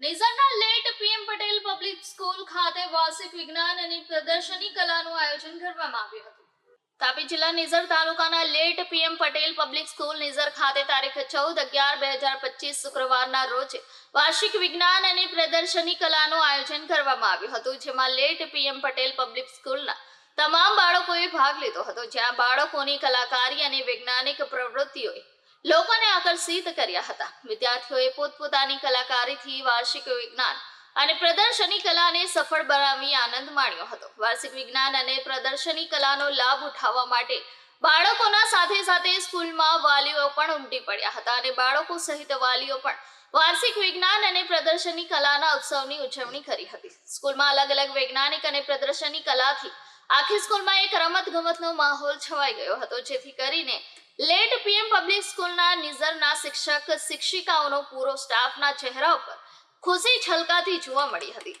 નિઝરના late PM Patel public school ખાતે વાર્ષિક વિજ્ઞાન અને પ્રદર્શની કલાનું આયોજન કરવામાં આવ્યું હતું. તાપી જિલ્લા નિઝર તાલુકાના late PM Patel public school Nizar ખાતે તારીખ ચૌદ અગિયાર બે હજાર પચીસ શુક્રવારના રોજ વાર્ષિક વિજ્ઞાન અને પ્રદર્શની કલાનું આયોજન કરવામાં આવ્યું હતું, જેમાં લેટ પીએમ પટેલ પબ્લિક સ્કૂલના તમામ બાળકોએ ભાગ લીધો હતો, જ્યાં બાળકોની કલાકારી અને વૈજ્ઞાનિક પ્રવૃત્તિઓએ લોકોને આકર્ષિત કર્યા હતા. વિદ્યાર્થીઓએ પોતપોતાની કલાકારીથી વાર્ષિક વિજ્ઞાન અને પ્રદર્શની કલાને સફળ બનાવી આનંદ માણ્યો હતો. વાર્ષિક વિજ્ઞાન અને પ્રદર્શની કલાનો લાભ ઉઠાવવા માટે બાળકોના સાથે સાથે સ્કૂલમાં વાલીઓ પણ ઉમટી પડ્યા હતા અને બાળકો સહિત વાલીઓ પણ વાર્ષિક વિજ્ઞાન અને પ્રદર્શની કલાના ઉત્સવની ઉજવણી કરી હતી. સ્કૂલમાં અલગ અલગ વૈજ્ઞાનિક અને પ્રદર્શની કલાથી આખી સ્કૂલમાં એક રમત ગમતનો માહોલ છવાઈ ગયો હતો, જેથી કરીને લેટ પીએમ પબ્લિક સ્કૂલના નિઝરના શિક્ષક, શિક્ષિકાઓનો પૂરો સ્ટાફના ચહેરા ઉપર ખુશી છલકાતી જોવા મળી હતી.